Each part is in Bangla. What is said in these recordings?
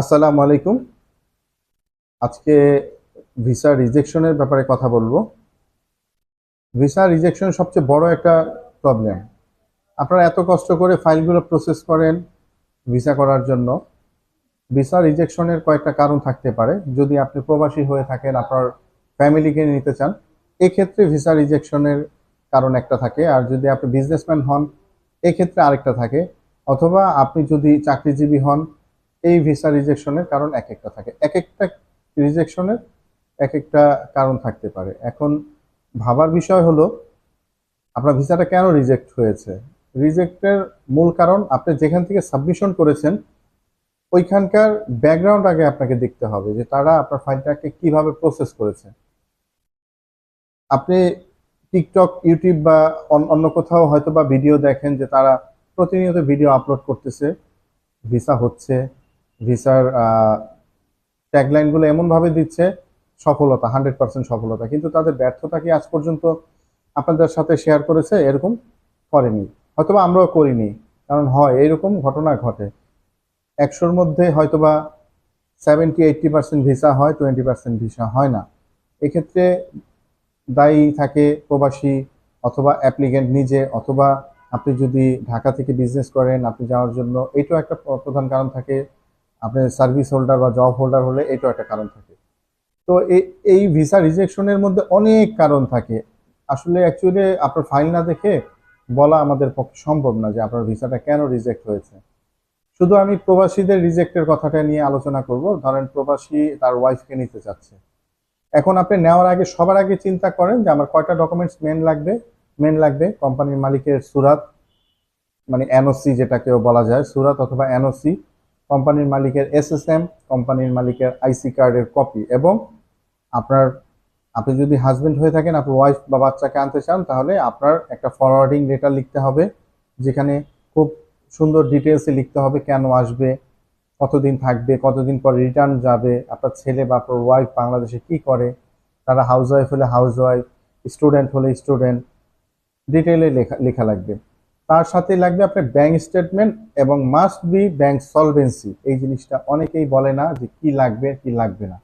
আসসালামু আলাইকুম। আজকে ভিসা রিজেকশনের ব্যাপারে কথা বলব। ভিসা রিজেকশন সবচেয়ে বড় একটা প্রবলেম আপনারা এত কষ্ট করে ফাইলগুলো প্রসেস করেন ভিসা করার জন্য। ভিসা রিজেকশনের কয়েকটা কারণ থাকতে পারে। যদি আপনি প্রবাসী হয়ে থাকেন, আপনার ফ্যামিলিকে নিতে চান, এক্ষেত্রে ভিসা রিজেকশনের কারণ একটা থাকে। আর যদি আপনি বিজনেসম্যান হন, এক্ষেত্রে আরেকটা থাকে। অথবা আপনি যদি চাকরিজীবী হন এই ভিসা রিজেকশনের কারণ এক একটা থাকে। এক একটা রিজেকশনের এক একটা কারণ থাকতে পারে। এখন ভাবার বিষয় হলো, আপনার ভিসাটা কেন রিজেক্ট হয়েছে? রিজেক্টের মূল কারণ আপনি যেখান থেকে সাবমিশন করেছেন, ওইখানকার ব্যাকগ্রাউন্ড আগে আপনাকে দেখতে হবে যে তারা আপনার ফাইলটাকে কীভাবে প্রসেস করেছে। আপনি টিকটক ইউটিউব বা অন- অন্য কোথাও হয়তো বা ভিডিও দেখেন যে তারা প্রতিনিয়ত ভিডিও আপলোড করতেছে ভিসা হচ্ছে। ভিসার ট্যাগলাইনগুলো এমনভাবে দিচ্ছে, সফলতা হান্ড্রেড পার্সেন্ট সফলতা। কিন্তু তাদের ব্যর্থতা কি আজ পর্যন্ত আপনাদের সাথে শেয়ার করেছে? এরকম করেনি। হয়তোবা আমরাও করিনি, কারণ হয়, এরকম ঘটনা ঘটে। একশোর মধ্যে হয়তোবা সেভেন্টি এইটটি পার্সেন্ট ভিসা হয় টোয়েন্টি পার্সেন্ট ভিসা হয় না। এক্ষেত্রে দায়ী থাকে প্রবাসী অথবা অ্যাপ্লিকেন্ট নিজে, অথবা আপনি যদি ঢাকা থেকে বিজনেস করেন, আপনি যাওয়ার জন্য, এটাও একটা প্রধান কারণ থাকে। আপনার সার্ভিস হোল্ডার বা জব হোল্ডার হলে এটাও একটা কারণ থাকে। তো এই এই ভিসা রিজেকশনের মধ্যে অনেক কারণ থাকে। আসলে অ্যাকচুয়ালি আপনার ফাইল না দেখে বলা আমাদের পক্ষে সম্ভব না যে আপনার ভিসাটা কেন রিজেক্ট হয়েছে। শুধু আমি প্রবাসীদের রিজেক্টের কথাটা নিয়ে আলোচনা করব। ধরেন প্রবাসী তার ওয়াইফকে নিতে চাচ্ছে। এখন আপনি নেওয়ার আগে, সবার আগে চিন্তা করেন যে আমার কয়টা ডকুমেন্টস মেন লাগবে মেন লাগবে? কোম্পানির মালিকের সুরাত মানে এনওসি যেটাকেও বলা যায়, সুরাত অথবা এনওসি কোম্পানির মালিকের এসএসএম কোম্পানির মালিকের আইসি কার্ডের কপি এবং আপনার, আপনি যদি হাজবেন্ড হয়ে থাকেন আপনার ওয়াইফ বা বাচ্চাকে আনতে চান, তাহলে আপনার একটা ফরওয়ার্ডিং লেটার লিখতে হবে, যেখানে খুব সুন্দর ডিটেলসে লিখতে হবে কেন আসবে, কতদিন থাকবে, কতদিন পর রিটার্ন যাবে, আপনার ছেলে বা আপনার ওয়াইফ বাংলাদেশে কি করে, তারা হাউস ওয়াইফ হলে হাউস ওয়াইফ স্টুডেন্ট হলে স্টুডেন্ট ডিটেলে লেখা লেখা লাগবে। তার সাথে লাগবে আপনার ব্যাংক স্টেটমেন্ট এবং মাস্ট বি ব্যাংক সলভেন্সি এই জিনিসটা অনেকেই বলে না যে কি লাগবে কি লাগবে না।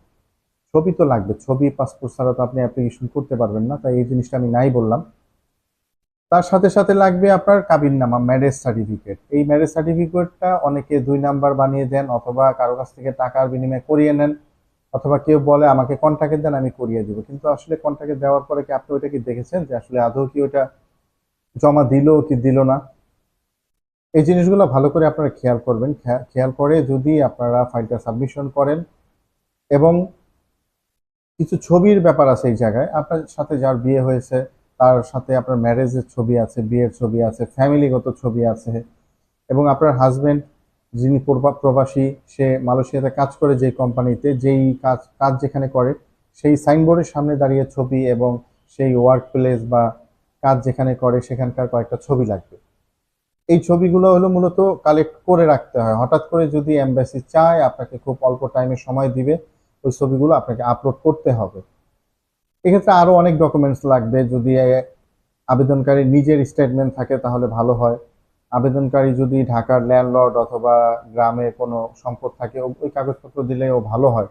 ছবি তো লাগবে, ছবি পাসপোর্ট ছাড়া তো আপনি অ্যাপ্লিকেশন করতে পারবেন না, তাই এই জিনিসটা আমি নাই বললাম। তার সাথে সাথে লাগবে আপনার কাবিননামা ম্যারেজ সার্টিফিকেট এই ম্যারেজ সার্টিফিকেটটা অনেকে দুই নাম্বার বানিয়ে দেন অথবা কারও কাছ থেকে টাকার বিনিময়ে করিয়ে নেন, অথবা কেউ বলে আমাকে কন্টাক্টে দেন, আমি করিয়ে দিব। কিন্তু আসলে কন্টাক্টে দেওয়ার পরে কি আপনি ওইটা কি দেখেছেন যে আসলে আদৌ কি ওটা জমা দিল কি দিল না? এই জিনিসগুলো ভালো করে আপনারা খেয়াল করবেন। খেয়া- খেয়াল করে যদি আপনারা ফাইলটা সাবমিশন করেন এবং কিছু ছবির ব্যাপার আছে এই জায়গায়, আপনার সাথে যার বিয়ে হয়েছে, তার সাথে আপনার ম্যারেজের ছবি আছে, বিয়ের ছবি আছে ফ্যামিলিগত ছবি আছে এবং আপনার হাজবেন্ড যিনি প্রবা- প্রবাসী, সে মালয়েশিয়াতে কাজ করে যে কোম্পানিতে যেই কাজ কাজ যেখানে করে, সেই সাইনবোর্ডের সামনে দাঁড়িয়ে ছবি এবং সেই ওয়ার্ক প্লেস বা কাজ যেখানে করে সেখানকার কয়েকটা ছবি লাগবে। এই ছবিগুলো হলো মূলত কালেক্ট করে রাখতে হয়। হঠাৎ করে যদি এমবাসি চায়, আপনাকে খুব অল্প টাইমে সময় দিবে, ওই ছবিগুলো আপনাকে আপলোড করতে হবে। এক্ষেত্রে আরও অনেক ডকুমেন্টস লাগবে। যদি আবেদনকারী নিজের স্টেটমেন্ট থাকে তাহলে ভালো হয়। আবেদনকারী যদি ঢাকার ল্যান্ডলর্ড অথবা গ্রামে কোনো সম্পদ থাকে ওই কাগজপত্র দিলেও ভালো হয়।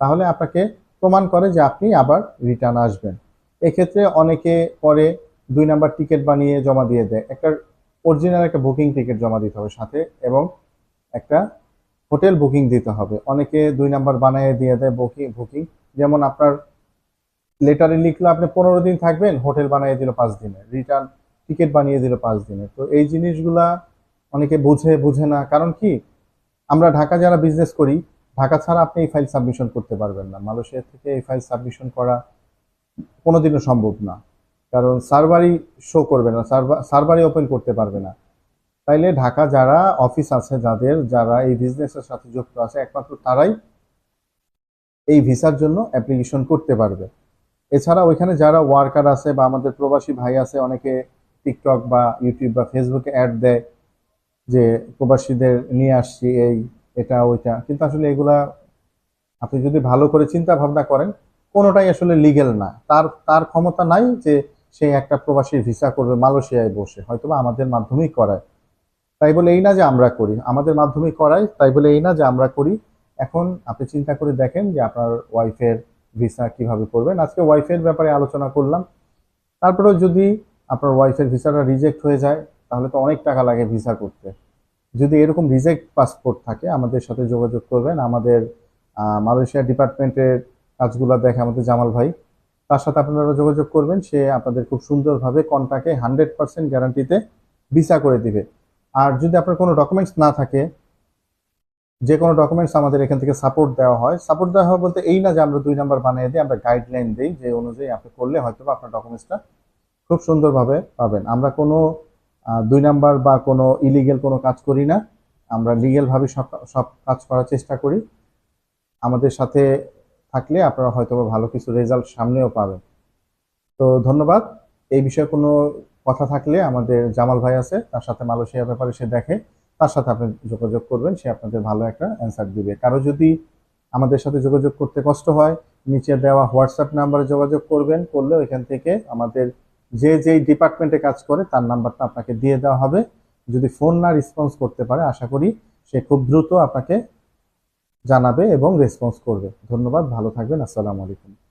তাহলে আপনাকে প্রমাণ করে যে আপনি আবার রিটার্ন আসবেন। এক্ষেত্রে অনেকে পরে দুই নাম্বার টিকিট বানিয়ে জমা দিয়ে দেয়। একটা অরিজিনাল একটা বুকিং টিকিট জমা দিতে হবে সাথে এবং একটা হোটেল বুকিং দিতে হবে। অনেকে দুই নাম্বার বানিয়ে দিয়ে দেয় বুকিং বুকিং যেমন আপনার লেটারে লিখলো আপনি পনেরো দিন থাকবেন হোটেল বানিয়ে দিল পাঁচ দিনে। রিটার্ন টিকিট বানিয়ে দিল পাঁচ দিনে। তো এই জিনিসগুলা অনেকে বুঝে বুঝে না। কারণ কি? আমরা ঢাকা যারা বিজনেস করি, ঢাকা ছাড়া আপনি এই ফাইল সাবমিশন করতে পারবেন না। মালয়েশিয়া থেকে এই ফাইল সাবমিশন করা কোনোদিনও সম্ভব না। কারণ সার্ভারই শো করবে না সার্ভার সার্ভারই ওপেন করতে পারবে না। তাইলে ঢাকা যারা অফিস আছে, যাদের যারা এই বিজনেসের সাথে যুক্ত আছে, একমাত্র তারাই এই ভিসার জন্য অ্যাপ্লিকেশন করতে পারবে। এছাড়া ওইখানে যারা ওয়ার্কার আছে বা আমাদের প্রবাসী ভাই আছে, অনেকে টিকটক বা ইউটিউব বা ফেসবুকে অ্যাড দেয় যে, প্রবাসীদের নিয়ে আসছি এই, এটা, ওইটা। কিন্তু আসলে এগুলা আপনি যদি ভালো করে চিন্তা ভাবনা করেন, কোনোটাই আসলে লিগেল না। তার তার ক্ষমতা নাই যে সে একটা প্রবাসীর ভিসা করবে মালয়েশিয়ায় বসে, হয়তোবা আমাদের মাধ্যমেই করায়। তাই বলে এই না যে আমরা করি, আমাদের মাধ্যমেই করাই তাই বলে এই না যে আমরা করি। এখন আপনি চিন্তা করে দেখেন যে আপনার ওয়াইফের ভিসা কীভাবে করবেন। আজকে ওয়াইফের ব্যাপারে আলোচনা করলাম। তারপরেও যদি আপনার ওয়াইফের ভিসাটা রিজেক্ট হয়ে যায়, তাহলে তো অনেক টাকা লাগে ভিসা করতে। যদি এরকম রিজেক্ট পাসপোর্ট থাকে, আমাদের সাথে যোগাযোগ করবেন। আমাদের মালয়েশিয়া ডিপার্টমেন্টের কাজগুলো দেখে আমাদের জামাল ভাই। তার সাথে আপনারা যোগাযোগ করবেন, সে আপনাদের খুব সুন্দরভাবে কন্টাকে হান্ড্রেড পার্সেন্ট গ্যারান্টিতে ভিসা করে দিবে। আর যদি আপনার কোনো ডকুমেন্টস না থাকে, যে কোনো ডকুমেন্টস আমাদের এখান থেকে সাপোর্ট দেওয়া হয়। সাপোর্ট দেওয়া হয় বলতে এই না যে আমরা দুই নাম্বার বানিয়ে দিই, আমরা গাইডলাইন দিই যে অনুযায়ী আপনি করলে হয়তো আপনার ডকুমেন্টসটা খুব সুন্দরভাবে পাবেন। আমরা কোনো দুই নাম্বার বা কোনো ইলিগেল কোনো কাজ করি না। আমরা লিগেলভাবে সব সব কাজ করার চেষ্টা করি। আমাদের সাথে থাকলে আপনারা হয়তো ভালো কিছু রেজাল্ট সামনেও পাবেন। তো ধন্যবাদ। এই বিষয়ে কোনো কথা থাকলে আমাদের জামাল ভাই আছে, তার সাথে মালয়েশিয়ার ব্যাপারে সে দেখে, তার সাথে আপনি যোগাযোগ করবেন, সে আপনাদের ভালো একটা অ্যান্সার দিবে। কারও যদি আমাদের সাথে যোগাযোগ করতে কষ্ট হয়, নিচে দেওয়া হোয়াটসঅ্যাপ নাম্বারে যোগাযোগ করবেন, করলে ওইখান থেকে আমাদের যে যেই ডিপার্টমেন্টে কাজ করে, তার নাম্বারটা আপনাকে দিয়ে দেওয়া হবে। যদি ফোন না রেসপন্স করতে পারে, আশা করি সে খুব দ্রুত আপনাকে জানাবে এবং রেসপন্স করবে। ধন্যবাদ ভালো থাকবেন আসসালামু আলাইকুম।